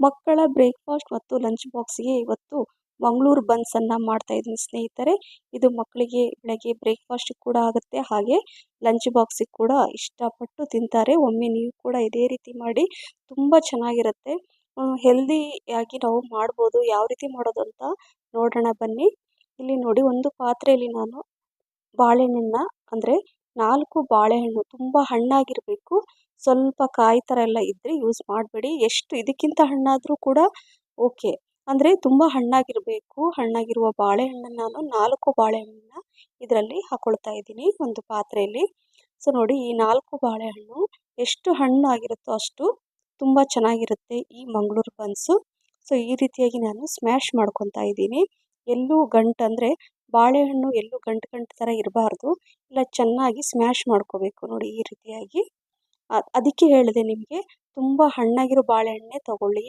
ಮಕ್ಕಳ ಬ್ರೇಕ್ಫಾಸ್ಟ್ ಮತ್ತು ಲಂಚ್ ಬಾಕ್ಸ್ಗೆ ಇವತ್ತು ಮಂಗಳೂರು ಬನ್ಸನ್ನು ಮಾಡ್ತಾಯಿದ್ದೀನಿ ಸ್ನೇಹಿತರೆ. ಇದು ಮಕ್ಕಳಿಗೆ ಬೆಳಗ್ಗೆ ಬ್ರೇಕ್ಫಾಸ್ಟ್ ಕೂಡ ಆಗುತ್ತೆ. ಹಾಗೆ ಲಂಚ್ ಬಾಕ್ಸಿಗೆ ಕೂಡ ಇಷ್ಟಪಟ್ಟು ತಿಂತಾರೆ. ಒಮ್ಮೆ ನೀವು ಕೂಡ ಇದೇ ರೀತಿ ಮಾಡಿ ತುಂಬ ಚೆನ್ನಾಗಿರುತ್ತೆ. ಹೆಲ್ದಿಯಾಗಿ ನಾವು ಮಾಡ್ಬೋದು. ಯಾವ ರೀತಿ ಮಾಡೋದು ಅಂತ ನೋಡೋಣ ಬನ್ನಿ. ಇಲ್ಲಿ ನೋಡಿ ಒಂದು ಪಾತ್ರೆಯಲ್ಲಿ ನಾನು ಬಾಳೆಹಣ್ಣನ್ನು ಅಂದರೆ ನಾಲ್ಕು ಬಾಳೆಹಣ್ಣು ತುಂಬ ಹಣ್ಣಾಗಿರಬೇಕು. ಸ್ವಲ್ಪ ಕಾಯಿ ಥರ ಎಲ್ಲ ಇದ್ದರೆ ಯೂಸ್ ಮಾಡಬೇಡಿ. ಎಷ್ಟು ಇದಕ್ಕಿಂತ ಹಣ್ಣಾದರೂ ಕೂಡ ಓಕೆ ಅಂದರೆ ತುಂಬ ಹಣ್ಣಾಗಿರಬೇಕು. ಹಣ್ಣಾಗಿರುವ ಬಾಳೆಹಣ್ಣನ್ನು ನಾನು ನಾಲ್ಕು ಬಾಳೆಹಣ್ಣನ್ನ ಇದರಲ್ಲಿ ಹಾಕೊಳ್ತಾ ಇದ್ದೀನಿ ಒಂದು ಪಾತ್ರೆಯಲ್ಲಿ. ಸೊ ನೋಡಿ ಈ ನಾಲ್ಕು ಬಾಳೆಹಣ್ಣು ಎಷ್ಟು ಹಣ್ಣು ಆಗಿರುತ್ತೋ ಅಷ್ಟು ತುಂಬ ಚೆನ್ನಾಗಿರುತ್ತೆ ಈ ಮಂಗಳೂರು ಬನ್ಸು. ಸೊ ಈ ರೀತಿಯಾಗಿ ನಾನು ಸ್ಮ್ಯಾಶ್ ಮಾಡ್ಕೊತಾ ಇದ್ದೀನಿ. ಎಲ್ಲೂ ಗಂಟು ಅಂದರೆ ಬಾಳೆಹಣ್ಣು ಎಲ್ಲೂ ಗಂಟು ಗಂಟು ಥರ ಇರಬಾರ್ದು. ಇಲ್ಲ ಚೆನ್ನಾಗಿ ಸ್ಮ್ಯಾಶ್ ಮಾಡ್ಕೋಬೇಕು ನೋಡಿ ಈ ರೀತಿಯಾಗಿ. ಅದಕ್ಕೆ ಹೇಳಿದೆ ನಿಮಗೆ, ತುಂಬ ಹಣ್ಣಾಗಿರೋ ಬಾಳೆಹಣ್ಣೇ ತಗೊಳ್ಳಿ.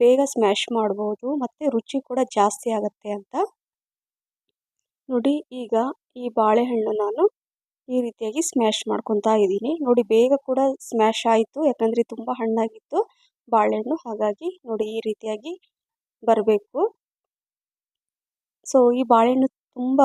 ಬೇಗ ಸ್ಮ್ಯಾಶ್ ಮಾಡ್ಬೋದು, ಮತ್ತು ರುಚಿ ಕೂಡ ಜಾಸ್ತಿ ಆಗುತ್ತೆ ಅಂತ. ನೋಡಿ ಈಗ ಈ ಬಾಳೆಹಣ್ಣು ನಾನು ಈ ರೀತಿಯಾಗಿ ಸ್ಮ್ಯಾಶ್ ಮಾಡ್ಕೊತಾ ಇದ್ದೀನಿ. ನೋಡಿ ಬೇಗ ಕೂಡ ಸ್ಮ್ಯಾಶ್ ಆಯಿತು, ಯಾಕಂದರೆ ತುಂಬ ಹಣ್ಣಾಗಿತ್ತು. ಬಾಳೆಹಣ್ಣು ಹಾಗಾಗಿ ನೋಡಿ ಈ ರೀತಿಯಾಗಿ ಬರಬೇಕು. ಸೊ ಈ ಬಾಳೆಹಣ್ಣು ತುಂಬ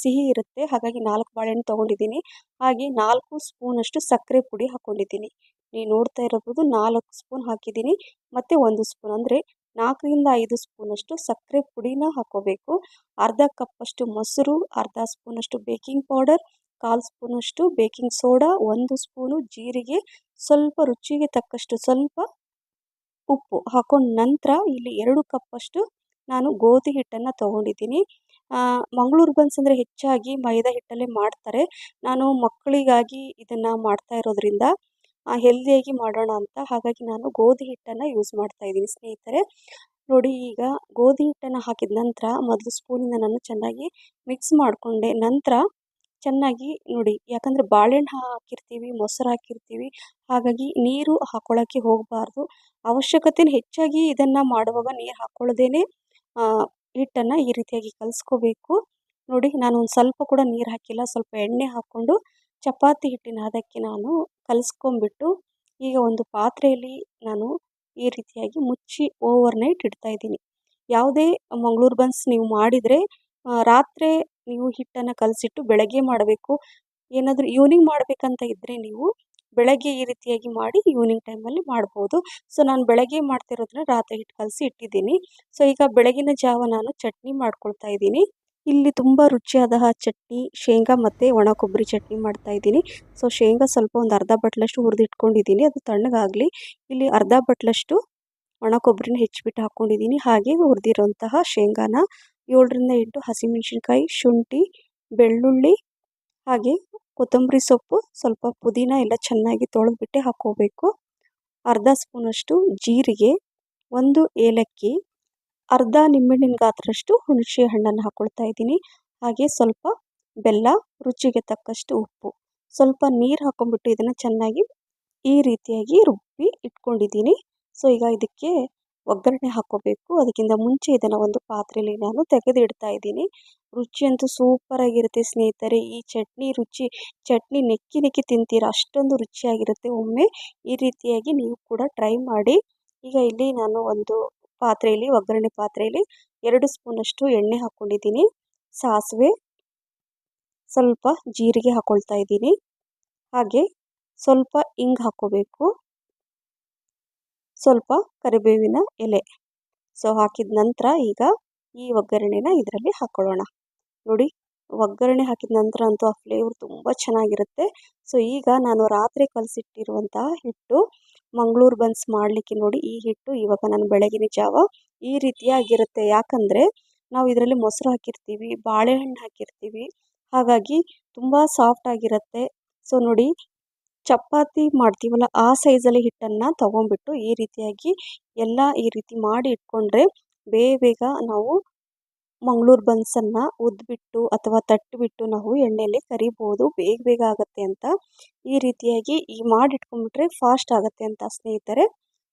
ಸಿಹಿ ಇರುತ್ತೆ. ಹಾಗಾಗಿ ನಾಲ್ಕು ಬಾಳೆಹಣ್ಣು ತೊಗೊಂಡಿದ್ದೀನಿ. ಹಾಗೆ ನಾಲ್ಕು ಸ್ಪೂನಷ್ಟು ಸಕ್ಕರೆ ಪುಡಿ ಹಾಕ್ಕೊಂಡಿದ್ದೀನಿ ನೀವು ನೋಡ್ತಾ ಇರಬಹುದು ನಾಲ್ಕು ಸ್ಪೂನ್ ಹಾಕಿದ್ದೀನಿ. ಮತ್ತು ಒಂದು ಸ್ಪೂನ್ ಅಂದರೆ ನಾಲ್ಕರಿಂದ ಐದು ಸ್ಪೂನಷ್ಟು ಸಕ್ಕರೆ ಪುಡಿನ ಹಾಕ್ಕೋಬೇಕು ಅರ್ಧ ಕಪ್ಪಷ್ಟು ಮೊಸರು, ಅರ್ಧ ಸ್ಪೂನಷ್ಟು ಬೇಕಿಂಗ್ ಪೌಡರ್, ಕಾಲು ಸ್ಪೂನಷ್ಟು ಬೇಕಿಂಗ್ ಸೋಡಾ, ಒಂದು ಸ್ಪೂನು ಜೀರಿಗೆ, ಸ್ವಲ್ಪ ರುಚಿಗೆ ತಕ್ಕಷ್ಟು ಸ್ವಲ್ಪ ಉಪ್ಪು ಹಾಕೊಂಡ ನಂತರ ಇಲ್ಲಿ ಎರಡು ಕಪ್ಪಷ್ಟು ನಾನು ಗೋಧಿ ಹಿಟ್ಟನ್ನು ತೊಗೊಂಡಿದ್ದೀನಿ. ಮಂಗಳೂರು ಬನ್ಸ್ ಅಂದರೆ ಹೆಚ್ಚಾಗಿ ಮೈದಾ ಹಿಟ್ಟಲ್ಲೇ ಮಾಡ್ತಾರೆ. ನಾನು ಮಕ್ಕಳಿಗಾಗಿ ಇದನ್ನು ಮಾಡ್ತಾ ಇರೋದ್ರಿಂದ ಹೆಲ್ದಿಯಾಗಿ ಮಾಡೋಣ ಅಂತ. ಹಾಗಾಗಿ ನಾನು ಗೋಧಿ ಹಿಟ್ಟನ್ನು ಯೂಸ್ ಮಾಡ್ತಾ ಇದ್ದೀನಿ ಸ್ನೇಹಿತರೆ. ನೋಡಿ ಈಗ ಗೋಧಿ ಹಿಟ್ಟನ್ನು ಹಾಕಿದ ನಂತರ ಮೊದಲು ಸ್ಪೂನಿಂದ ನಾನು ಚೆನ್ನಾಗಿ ಮಿಕ್ಸ್ ಮಾಡಿಕೊಂಡೆ. ನಂತರ ಚೆನ್ನಾಗಿ ನೋಡಿ, ಯಾಕಂದರೆ ಬಾಳೆಹಣ್ಣು ಹಾಕಿರ್ತೀವಿ, ಮೊಸರು ಹಾಕಿರ್ತೀವಿ, ಹಾಗಾಗಿ ನೀರು ಹಾಕ್ಕೊಳ್ಳೋಕ್ಕೆ ಹೋಗಬಾರ್ದು. ಅವಶ್ಯಕತೆ ಹೆಚ್ಚಾಗಿ ಇದನ್ನು ಮಾಡುವಾಗ ನೀರು ಹಾಕ್ಕೊಳ್ಳೋದೇ ಹಿಟ್ಟನ್ನು ಈ ರೀತಿಯಾಗಿ ಕಲಿಸ್ಕೋಬೇಕು. ನೋಡಿ, ನಾನು ಒಂದು ಸ್ವಲ್ಪ ಕೂಡ ನೀರು ಹಾಕಿಲ್ಲ. ಸ್ವಲ್ಪ ಎಣ್ಣೆ ಹಾಕ್ಕೊಂಡು ಚಪಾತಿ ಹಿಟ್ಟಿನ ಹದಕ್ಕೆ ನಾನು ಕಲಿಸ್ಕೊಂಬಿಟ್ಟು ಈಗ ಒಂದು ಪಾತ್ರೆಯಲ್ಲಿ ನಾನು ಈ ರೀತಿಯಾಗಿ ಮುಚ್ಚಿ ಓವರ್ ನೈಟ್ ಇಡ್ತಾ ಇದ್ದೀನಿ. ಯಾವುದೇ ಮಂಗಳೂರು ಬನ್ಸ್ ನೀವು ಮಾಡಿದರೆ ರಾತ್ರಿ ನೀವು ಹಿಟ್ಟನ್ನು ಕಲಸಿಟ್ಟು ಬೆಳಗ್ಗೆ ಮಾಡಬೇಕು. ಏನಾದರೂ ಈವ್ನಿಂಗ್ ಮಾಡಬೇಕಂತ ಇದ್ದರೆ ನೀವು ಬೆಳಗ್ಗೆ ಈ ರೀತಿಯಾಗಿ ಮಾಡಿ ಈವ್ನಿಂಗ್ ಟೈಮಲ್ಲಿ ಮಾಡ್ಬೋದು. ಸೊ ನಾನು ಬೆಳಗ್ಗೆ ಮಾಡ್ತಿರೋದನ್ನ ರಾತ್ರಿ ಹಿಟ್ಟು ಕಲಸಿ ಇಟ್ಟಿದ್ದೀನಿ. ಸೊ ಈಗ ಬೆಳಗಿನ ಜಾವ ನಾನು ಚಟ್ನಿ ಮಾಡ್ಕೊಳ್ತಾ ಇದ್ದೀನಿ. ಇಲ್ಲಿ ತುಂಬ ರುಚಿಯಾದ ಚಟ್ನಿ, ಶೇಂಗಾ ಮತ್ತು ಒಣ ಕೊಬ್ಬರಿ ಚಟ್ನಿ ಮಾಡ್ತಾ ಇದ್ದೀನಿ. ಸೊ ಶೇಂಗಾ ಸ್ವಲ್ಪ ಒಂದು ಅರ್ಧ ಬಟ್ಲಷ್ಟು ಹುರಿದಿಟ್ಕೊಂಡಿದ್ದೀನಿ. ಅದು ತಣ್ಣಗಾಗಲಿ. ಇಲ್ಲಿ ಅರ್ಧ ಬಟ್ಲಷ್ಟು ಒಣ ಕೊಬ್ಬರಿನ ಹೆಚ್ಚಿಬಿಟ್ಟು ಹಾಕ್ಕೊಂಡಿದ್ದೀನಿ ಹಾಗೆ ಹುರಿದಿರೋಂತಹ ಶೇಂಗಾನ ಏಳರಿಂದ ಎಂಟು ಹಸಿಮೆಣಸಿನ್ಕಾಯಿ, ಶುಂಠಿ, ಬೆಳ್ಳುಳ್ಳಿ ಹಾಗೆ ಕೊತ್ತಂಬರಿ ಸೊಪ್ಪು, ಸ್ವಲ್ಪ ಪುದೀನ ಎಲ್ಲ ಚೆನ್ನಾಗಿ ತೊಳೆದ್ಬಿಟ್ಟು ಹಾಕ್ಕೋಬೇಕು. ಅರ್ಧ ಸ್ಪೂನಷ್ಟು ಜೀರಿಗೆ, ಒಂದು ಏಲಕ್ಕಿ, ಅರ್ಧ ನಿಂಬೆಹಣ್ಣಿನ ಗಾತ್ರಷ್ಟು ಹುಣಸೆ ಹಣ್ಣನ್ನು ಹಾಕ್ಕೊಳ್ತಾ ಇದ್ದೀನಿ. ಹಾಗೆ ಸ್ವಲ್ಪ ಬೆಲ್ಲ, ರುಚಿಗೆ ತಕ್ಕಷ್ಟು ಉಪ್ಪು. ಸ್ವಲ್ಪ ನೀರು ಹಾಕೊಂಡ್ಬಿಟ್ಟು ಇದನ್ನು ಚೆನ್ನಾಗಿ ಈ ರೀತಿಯಾಗಿ ರುಬ್ಬಿ ಇಟ್ಕೊಂಡಿದ್ದೀನಿ. ಸೊ, ಈಗ ಇದಕ್ಕೆ ಒಗ್ಗರಣೆ ಹಾಕ್ಕೋಬೇಕು. ಅದಕ್ಕಿಂತ ಮುಂಚೆ ಇದನ್ನು ಒಂದು ಪಾತ್ರೆಯಲ್ಲಿ ನಾನು ತೆಗೆದಿಡ್ತಾ ಇದ್ದೀನಿ. ರುಚಿ ಅಂತೂ ಸೂಪರಾಗಿರುತ್ತೆ ಸ್ನೇಹಿತರೆ. ಈ ಚಟ್ನಿ ರುಚಿ, ಚಟ್ನಿ ನೆಕ್ಕಿ ನೆಕ್ಕಿ ತಿಂತೀರ ಅಷ್ಟೊಂದು ರುಚಿಯಾಗಿರುತ್ತೆ. ಒಮ್ಮೆ ಈ ರೀತಿಯಾಗಿ ನೀವು ಕೂಡ ಟ್ರೈ ಮಾಡಿ. ಈಗ ಇಲ್ಲಿ ನಾನು ಒಂದು ಪಾತ್ರೆಯಲ್ಲಿ, ಒಗ್ಗರಣೆ ಪಾತ್ರೆಯಲ್ಲಿ ಎರಡು ಸ್ಪೂನಷ್ಟು ಎಣ್ಣೆ ಹಾಕ್ಕೊಂಡಿದ್ದೀನಿ ಸಾಸಿವೆ ಸ್ವಲ್ಪ ಜೀರಿಗೆ ಹಾಕ್ಕೊಳ್ತಾ ಇದ್ದೀನಿ. ಹಾಗೆ ಸ್ವಲ್ಪ ಇಂಗು ಹಾಕ್ಕೋಬೇಕು. ಸ್ವಲ್ಪ ಕರಿಬೇವಿನ ಎಲೆ. ಸೊ ಹಾಕಿದ ನಂತರ ಈಗ ಈ ಒಗ್ಗರಣೆನ ಇದರಲ್ಲಿ ಹಾಕ್ಕೊಳ್ಳೋಣ ನೋಡಿ, ಒಗ್ಗರಣೆ ಹಾಕಿದ ನಂತರ ಅಂತೂ ಆ ಫ್ಲೇವರ್ ತುಂಬ ಚೆನ್ನಾಗಿರುತ್ತೆ. ಸೊ ಈಗ ನಾನು ರಾತ್ರಿ ಕಲಸಿಟ್ಟಿರುವಂತಹ ಹಿಟ್ಟು ಮಂಗಳೂರು ಬನ್ಸ್ ಮಾಡಲಿಕ್ಕೆ ನೋಡಿ ಈ ಹಿಟ್ಟು ಇವಾಗ ನಾನು ಬೆಳಗಿನ ಜಾವ ಈ ರೀತಿಯಾಗಿರುತ್ತೆ. ಯಾಕಂದರೆ ನಾವು ಇದರಲ್ಲಿ ಮೊಸರು ಹಾಕಿರ್ತೀವಿ, ಬಾಳೆಹಣ್ಣು ಹಾಕಿರ್ತೀವಿ. ಹಾಗಾಗಿ ತುಂಬ ಸಾಫ್ಟಾಗಿರುತ್ತೆ ಸೊ ನೋಡಿ ಚಪಾತಿ ಮಾಡ್ತೀವಲ್ಲ, ಆ ಸೈಜಲ್ಲಿ ಹಿಟ್ಟನ್ನು ತೊಗೊಂಬಿಟ್ಟು ಈ ರೀತಿಯಾಗಿ ಎಲ್ಲ ಈ ರೀತಿ ಮಾಡಿ ಇಟ್ಕೊಂಡ್ರೆ ಬೇಗ ಬೇಗ ನಾವು ಮಂಗಳೂರು ಬನ್ಸನ್ನು ಉದ್ಬಿಟ್ಟು ಅಥವಾ ತಟ್ಟಿಬಿಟ್ಟು ನಾವು ಎಣ್ಣೆಯಲ್ಲಿ ಕರಿಬೋದು. ಬೇಗ ಬೇಗ ಆಗುತ್ತೆ ಅಂತ ಈ ರೀತಿಯಾಗಿ ಈ ಮಾಡಿ ಇಟ್ಕೊಂಡ್ಬಿಟ್ರೆ ಫಾಸ್ಟ್ ಆಗುತ್ತೆ ಅಂತ ಸ್ನೇಹಿತರೆ.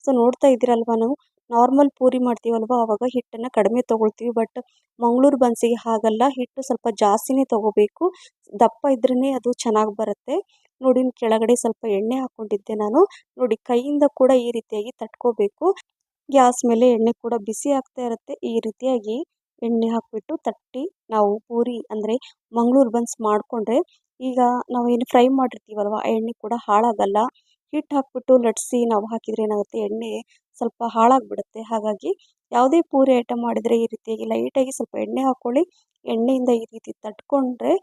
ಸೊ, ನೋಡ್ತಾ ಇದ್ದೀರಲ್ವ ನಾವು? ನಾರ್ಮಲ್ ಪೂರಿ ಮಾಡ್ತೀವಲ್ವ? ಆವಾಗ ಹಿಟ್ಟನ್ನು ಕಡಿಮೆ ತೊಗೊಳ್ತೀವಿ. ಬಟ್ ಮಂಗಳೂರು ಬನ್ಸಿಗೆ ಹಾಗಲ್ಲ. ಹಿಟ್ಟು ಸ್ವಲ್ಪ ಜಾಸ್ತಿನೇ ತೊಗೋಬೇಕು. ದಪ್ಪ ಇದ್ರೇ ಅದು ಚೆನ್ನಾಗಿ ಬರುತ್ತೆ. ನೋಡಿ ಕೆಳಗಡೆ ಸ್ವಲ್ಪ ಎಣ್ಣೆ ಹಾಕೊಂಡಿದ್ದೆ ನಾನು. ನೋಡಿ, ಕೈಯಿಂದ ಕೂಡ ಈ ರೀತಿಯಾಗಿ ತಟ್ಕೋಬೇಕು. ಗ್ಯಾಸ್ ಮೇಲೆ ಎಣ್ಣೆ ಕೂಡ ಬಿಸಿ ಆಗ್ತಾ ಇರುತ್ತೆ. ಈ ರೀತಿಯಾಗಿ ಎಣ್ಣೆ ಹಾಕಿಬಿಟ್ಟು ತಟ್ಟಿ, ನಾವು ಪೂರಿ ಅಂದರೆ ಮಂಗಳೂರು ಬನ್ಸ್ ಮಾಡಿಕೊಂಡ್ರೆ ಈಗ ನಾವು ಏನು ಫ್ರೈ ಮಾಡಿರ್ತೀವಲ್ವ, ಆ ಎಣ್ಣೆ ಕೂಡ ಹಾಳಾಗಲ್ಲ. ಹಿಟ್ಟು ಹಾಕಿಬಿಟ್ಟು ಲಟ್ಸಿ ನಾವು ಹಾಕಿದರೆ ಏನಾಗುತ್ತೆ, ಎಣ್ಣೆ ಸ್ವಲ್ಪ ಹಾಳಾಗ್ಬಿಡುತ್ತೆ. ಹಾಗಾಗಿ ಯಾವುದೇ ಪೂರಿ ಐಟಮ್ ಮಾಡಿದರೆ ಈ ರೀತಿಯಾಗಿ ಲೈಟಾಗಿ ಸ್ವಲ್ಪ ಎಣ್ಣೆ ಹಾಕ್ಕೊಳ್ಳಿ ಎಣ್ಣೆಯಿಂದ ಈ ರೀತಿ ತಟ್ಕೊಂಡ್ರೆ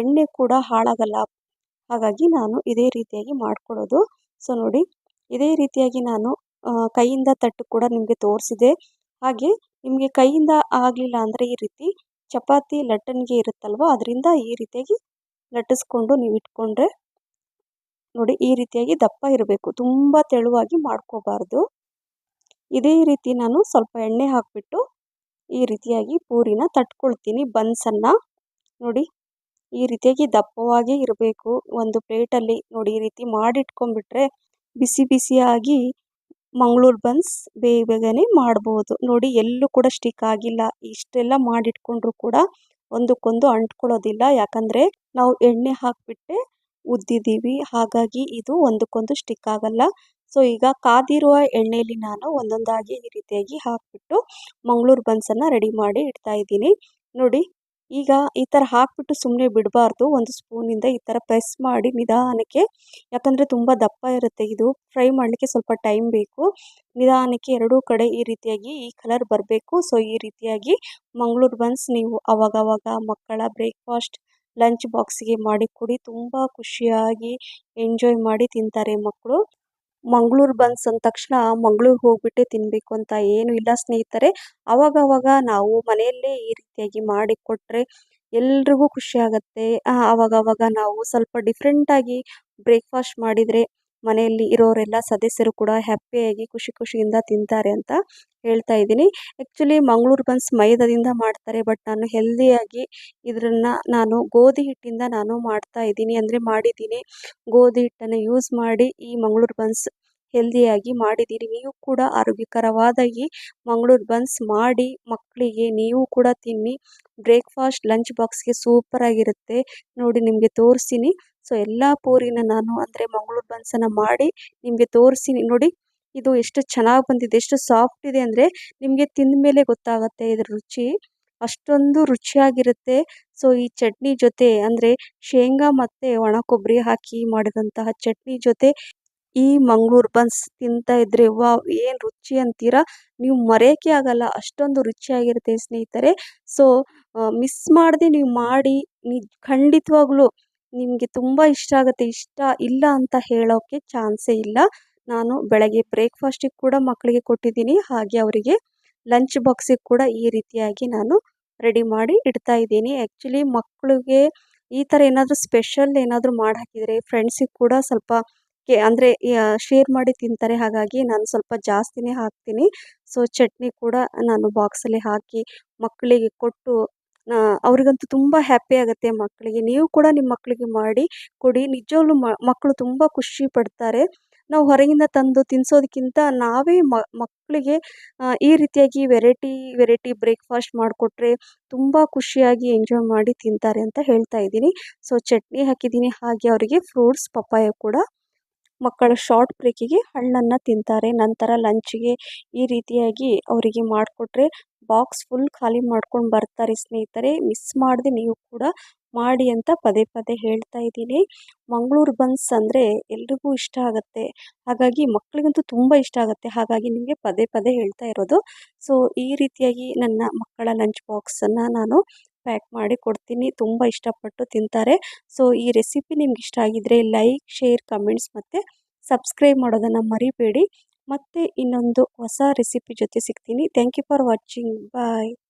ಎಣ್ಣೆ ಕೂಡ ಹಾಳಾಗಲ್ಲ. ಹಾಗಾಗಿ ನಾನು ಇದೇ ರೀತಿಯಾಗಿ ಮಾಡಿಕೊಡೋದು. ಸೊ ನೋಡಿ, ಇದೇ ರೀತಿಯಾಗಿ ನಾನು ಕೈಯಿಂದ ತಟ್ಟು ಕೂಡ ನಿಮಗೆ ತೋರಿಸಿದೆ. ಹಾಗೆ ನಿಮಗೆ ಕೈಯಿಂದ ಆಗಲಿಲ್ಲ ಅಂದರೆ ಈ ರೀತಿ ಚಪಾತಿ ಲಟ್ಟಣಿಗೆ ಇರುತ್ತಲ್ವ, ಅದರಿಂದ ಈ ರೀತಿಯಾಗಿ ಲಟ್ಟಿಸ್ಕೊಂಡು ನೀವು ಇಟ್ಕೊಂಡ್ರೆ ನೋಡಿ ಈ ರೀತಿಯಾಗಿ ದಪ್ಪ ಇರಬೇಕು. ತುಂಬ ತೆಳುವಾಗಿ ಮಾಡ್ಕೋಬಾರ್ದು. ಇದೇ ರೀತಿ ನಾನು ಸ್ವಲ್ಪ ಎಣ್ಣೆ ಹಾಕಿಬಿಟ್ಟು ಈ ರೀತಿಯಾಗಿ ಪೂರಿನ ತಟ್ಕೊಳ್ತೀನಿ ಬನ್ಸನ್ನು. ನೋಡಿ ಈ ರೀತಿಯಾಗಿ ದಪ್ಪವಾಗಿ ಇರಬೇಕು. ಒಂದು ಪ್ಲೇಟಲ್ಲಿ ನೋಡಿ ಈ ರೀತಿ ಮಾಡಿಟ್ಕೊಂಡ್ಬಿಟ್ರೆ ಬಿಸಿ ಬಿಸಿಯಾಗಿ ಮಂಗಳೂರು ಬನ್ಸ್ ಬೇಗ ಬೇಗನೆ ಮಾಡ್ಬೋದು. ನೋಡಿ ಎಲ್ಲೂ ಕೂಡ ಸ್ಟಿಕ್ ಆಗಿಲ್ಲ. ಇಷ್ಟೆಲ್ಲ ಮಾಡಿಟ್ಕೊಂಡ್ರು ಕೂಡ ಒಂದಕ್ಕೊಂದು ಅಂಟ್ಕೊಳ್ಳೋದಿಲ್ಲ. ಯಾಕಂದರೆ ನಾವು ಎಣ್ಣೆ ಹಾಕಿಬಿಟ್ಟೆ ಉದ್ದಿದ್ದೀವಿ. ಹಾಗಾಗಿ ಇದು ಒಂದಕ್ಕೊಂದು ಸ್ಟಿಕ್ ಆಗಲ್ಲ. ಸೊ ಈಗ ಕಾದಿರುವ ಎಣ್ಣೆಯಲ್ಲಿ ನಾನು ಒಂದೊಂದಾಗಿ ಈ ರೀತಿಯಾಗಿ ಹಾಕಿಬಿಟ್ಟು ಮಂಗಳೂರು ಬನ್ಸನ್ನು ರೆಡಿ ಮಾಡಿ ಇಡ್ತಾ ಇದ್ದೀನಿ. ನೋಡಿ ಈಗ ಈ ಥರ ಹಾಕಿಬಿಟ್ಟು ಸುಮ್ಮನೆ ಬಿಡಬಾರ್ದು. ಒಂದು ಸ್ಪೂನಿಂದ ಈ ಥರ ಪ್ರೆಸ್ ಮಾಡಿ ನಿಧಾನಕ್ಕೆ, ಯಾಕಂದರೆ ತುಂಬ ದಪ್ಪ ಇರುತ್ತೆ. ಇದು ಫ್ರೈ ಮಾಡಲಿಕ್ಕೆ ಸ್ವಲ್ಪ ಟೈಮ್ ಬೇಕು. ನಿಧಾನಕ್ಕೆ ಎರಡೂ ಕಡೆ ಈ ರೀತಿಯಾಗಿ ಈ ಕಲರ್ ಬರಬೇಕು. ಸೊ, ಈ ರೀತಿಯಾಗಿ ಮಂಗಳೂರು ಬನ್ಸ್ ನೀವು ಅವಾಗವಾಗ ಮಕ್ಕಳ ಬ್ರೇಕ್ಫಾಸ್ಟ್, ಲಂಚ್ ಬಾಕ್ಸಿಗೆ ಮಾಡಿ ಕೊಡಿ. ತುಂಬ ಖುಷಿಯಾಗಿ ಎಂಜಾಯ್ ಮಾಡಿ ತಿಂತಾರೆ ಮಕ್ಕಳು. ಮಂಗಳೂರು ಬನ್ಸ್ ಅಂದ ತಕ್ಷಣ ಮಂಗ್ಳೂರಿಗೆ ಹೋಗ್ಬಿಟ್ಟೆ ತಿನ್ನಬೇಕು ಅಂತ ಏನೂ ಇಲ್ಲ ಸ್ನೇಹಿತರೆ. ಅವಾಗವಾಗ ನಾವು ಮನೆಯಲ್ಲೇ ಈ ರೀತಿಯಾಗಿ ಮಾಡಿ ಎಲ್ಲರಿಗೂ ಎಲ್ರಿಗೂ ಖುಷಿ ಆಗುತ್ತೆ. ಅವಾಗವಾಗ ನಾವು ಸ್ವಲ್ಪ ಡಿಫ್ರೆಂಟಾಗಿ ಬ್ರೇಕ್ಫಾಸ್ಟ್ ಮಾಡಿದರೆ ಮನೆಯಲ್ಲಿ ಇರೋರೆಲ್ಲ ಸದಸ್ಯರು ಕೂಡ ಹ್ಯಾಪಿಯಾಗಿ ಖುಷಿ ಖುಷಿಯಿಂದ ತಿಂತಾರೆ ಅಂತ ಹೇಳ್ತಾ ಇದ್ದೀನಿ. ಆ್ಯಕ್ಚುಲಿ ಮಂಗಳೂರು ಬನ್ಸ್ ಮೈದಾದಿಂದ ಮಾಡ್ತಾರೆ ಬಟ್ ನಾನು ಹೆಲ್ದಿಯಾಗಿ ಇದನ್ನು ನಾನು ಗೋಧಿ ಹಿಟ್ಟಿಂದ ನಾನು ಮಾಡ್ತಾ ಇದ್ದೀನಿ. ಅಂದರೆ ಮಾಡಿದ್ದೀನಿ. ಗೋಧಿ ಹಿಟ್ಟನ್ನು ಯೂಸ್ ಮಾಡಿ ಈ ಮಂಗಳೂರು ಬನ್ಸ್ ಹೆಲ್ದಿಯಾಗಿ ಮಾಡಿದ್ದೀನಿ. ನೀವು ಕೂಡ ಆರೋಗ್ಯಕರವಾದ ಈ ಮಂಗಳೂರು ಬನ್ಸ್ ಮಾಡಿ ಮಕ್ಕಳಿಗೆ ನೀವು ಕೂಡ ತಿನ್ನಿ. ಬ್ರೇಕ್ಫಾಸ್ಟ್ ಲಂಚ್ ಬಾಕ್ಸ್ಗೆ ಸೂಪರಾಗಿರುತ್ತೆ ನೋಡಿ ನಿಮಗೆ ತೋರಿಸ್ತೀನಿ ಸೊ ಎಲ್ಲ ಪೂರಿನ ನಾನು ಅಂದರೆ ಮಂಗಳೂರು ಬನ್ಸನ್ನು ಮಾಡಿ ನಿಮಗೆ ತೋರಿಸ್ತೀನಿ ನೋಡಿ ಇದು ಎಷ್ಟು ಚೆನ್ನಾಗಿ ಬಂದಿದೆ, ಎಷ್ಟು ಸಾಫ್ಟ್ ಇದೆ ಅಂದರೆ ನಿಮಗೆ ತಿಂದ ಮೇಲೆ ಗೊತ್ತಾಗುತ್ತೆ ಇದ್ರ ರುಚಿ. ಅಷ್ಟೊಂದು ರುಚಿಯಾಗಿರುತ್ತೆ. ಸೊ, ಈ ಚಟ್ನಿ ಜೊತೆ ಅಂದರೆ ಶೇಂಗಾ ಮತ್ತು ಒಣ ಕೊಬ್ಬರಿ ಹಾಕಿ ಮಾಡಿದಂತಹ ಚಟ್ನಿ ಜೊತೆ ಈ ಮಂಗಳೂರು ಬನ್ಸ್ ತಿಂತಾ ಇದ್ರೆ, ವಾವ್, ಏನು ರುಚಿ ಅಂತೀರಾ? ನೀವು ಮರೆಯೋಕ್ಕೆ ಆಗಲ್ಲ, ಅಷ್ಟೊಂದು ರುಚಿಯಾಗಿರುತ್ತೆ ಸ್ನೇಹಿತರೆ. ಸೊ ಮಿಸ್ ಮಾಡದೆ ನೀವು ಮಾಡಿ ನಿಜ ಖಂಡಿತವಾಗ್ಲೂ ನಿಮಗೆ ತುಂಬ ಇಷ್ಟ ಆಗುತ್ತೆ. ಇಷ್ಟ ಇಲ್ಲ ಅಂತ ಹೇಳೋಕ್ಕೆ ಚಾನ್ಸೇ ಇಲ್ಲ. ನಾನು ಬೆಳಗ್ಗೆ ಬ್ರೇಕ್ಫಾಸ್ಟಿಗೆ ಕೂಡ ಮಕ್ಕಳಿಗೆ ಕೊಟ್ಟಿದ್ದೀನಿ. ಹಾಗೆ ಅವರಿಗೆ ಲಂಚ್ ಬಾಕ್ಸಿಗೆ ಕೂಡ ಈ ರೀತಿಯಾಗಿ ನಾನು ರೆಡಿ ಮಾಡಿ ಇಡ್ತಾ ಇದ್ದೀನಿ. ಆ್ಯಕ್ಚುಲಿ ಮಕ್ಕಳಿಗೆ ಈ ಥರ ಏನಾದರೂ ಸ್ಪೆಷಲ್ ಏನಾದರೂ ಮಾಡಿ ಹಾಕಿದರೆ ಫ್ರೆಂಡ್ಸಿಗೆ ಕೂಡ ಸ್ವಲ್ಪ ಕೆ, ಅಂದರೆ ಶೇರ್ ಮಾಡಿ ತಿಂತಾರೆ. ಹಾಗಾಗಿ ನಾನು ಸ್ವಲ್ಪ ಜಾಸ್ತಿನೇ ಹಾಕ್ತೀನಿ. ಸೊ ಚಟ್ನಿ ಕೂಡ ನಾನು ಬಾಕ್ಸಲ್ಲಿ ಹಾಕಿ ಮಕ್ಕಳಿಗೆ ಕೊಟ್ಟು ಅವ್ರಿಗಂತೂ ತುಂಬ ಹ್ಯಾಪಿ ಆಗುತ್ತೆ ಮಕ್ಕಳಿಗೆ ನೀವು ಕೂಡ ನಿಮ್ಮ ಮಕ್ಕಳಿಗೆ ಮಾಡಿ ಕೊಡಿ. ನಿಜವಾಗ್ಲೂ ಮಕ್ಕಳು ತುಂಬ ಖುಷಿ ಪಡ್ತಾರೆ. ನಾವು ಹೊರಗಿಂದ ತಂದು ತಿನ್ಸೋದಕ್ಕಿಂತ ನಾವೇ ಮಕ್ಕಳಿಗೆ ಈ ರೀತಿಯಾಗಿ ವೆರೈಟಿ ವೆರೈಟಿ ಬ್ರೇಕ್ಫಾಸ್ಟ್ ಮಾಡಿಕೊಟ್ರೆ ತುಂಬ ಖುಷಿಯಾಗಿ ಎಂಜಾಯ್ ಮಾಡಿ ತಿಂತಾರೆ ಅಂತ ಹೇಳ್ತಾ ಇದ್ದೀನಿ. ಸೊ ಚಟ್ನಿ ಹಾಕಿದ್ದೀನಿ. ಹಾಗೆ ಅವರಿಗೆ ಫ್ರೂಟ್ಸ್ ಪಪ್ಪಾಯ ಕೂಡ. ಮಕ್ಕಳ ಶಾರ್ಟ್ ಬ್ರೇಕಿಗೆ ಹಣ್ಣನ್ನು ತಿಂತಾರೆ. ನಂತರ ಲಂಚ್ಗೆ ಈ ರೀತಿಯಾಗಿ ಅವರಿಗೆ ಮಾಡಿಕೊಟ್ರೆ ಬಾಕ್ಸ್ ಫುಲ್ ಖಾಲಿ ಮಾಡ್ಕೊಂಡು ಬರ್ತಾರೆ ಸ್ನೇಹಿತರೆ. ಮಿಸ್ ಮಾಡದೆ ನೀವು ಕೂಡ ಮಾಡಿ ಅಂತ ಪದೇ ಪದೇ ಹೇಳ್ತಾ ಇದ್ದೀನಿ. ಮಂಗಳೂರು ಬನ್ಸ್ ಅಂದರೆ ಎಲ್ರಿಗೂ ಇಷ್ಟ ಆಗುತ್ತೆ. ಹಾಗಾಗಿ ಮಕ್ಕಳಿಗಂತೂ ತುಂಬ ಇಷ್ಟ ಆಗುತ್ತೆ. ಹಾಗಾಗಿ ನಿಮಗೆ ಪದೇ ಪದೇ ಹೇಳ್ತಾ ಇರೋದು. ಸೊ ಈ ರೀತಿಯಾಗಿ ನನ್ನ ಮಕ್ಕಳ ಲಂಚ್ ಬಾಕ್ಸನ್ನು ನಾನು ಪ್ಯಾಕ್ ಮಾಡಿ ಕೊಡ್ತೀನಿ. ತುಂಬ ಇಷ್ಟಪಟ್ಟು ತಿಂತಾರೆ. ಸೊ ಈ ರೆಸಿಪಿ ನಿಮ್ಗೆ ಇಷ್ಟ ಆಗಿದ್ರೆ ಲೈಕ್ ಶೇರ್ ಕಮೆಂಟ್ಸ್ ಮತ್ತು ಸಬ್ಸ್ಕ್ರೈಬ್ ಮಾಡೋದನ್ನು ಮರಿಬೇಡಿ. ಮತ್ತೆ ಇನ್ನೊಂದು ಹೊಸ ರೆಸಿಪಿ ಜೊತೆ ಸಿಗ್ತೀನಿ. Thank you for watching bye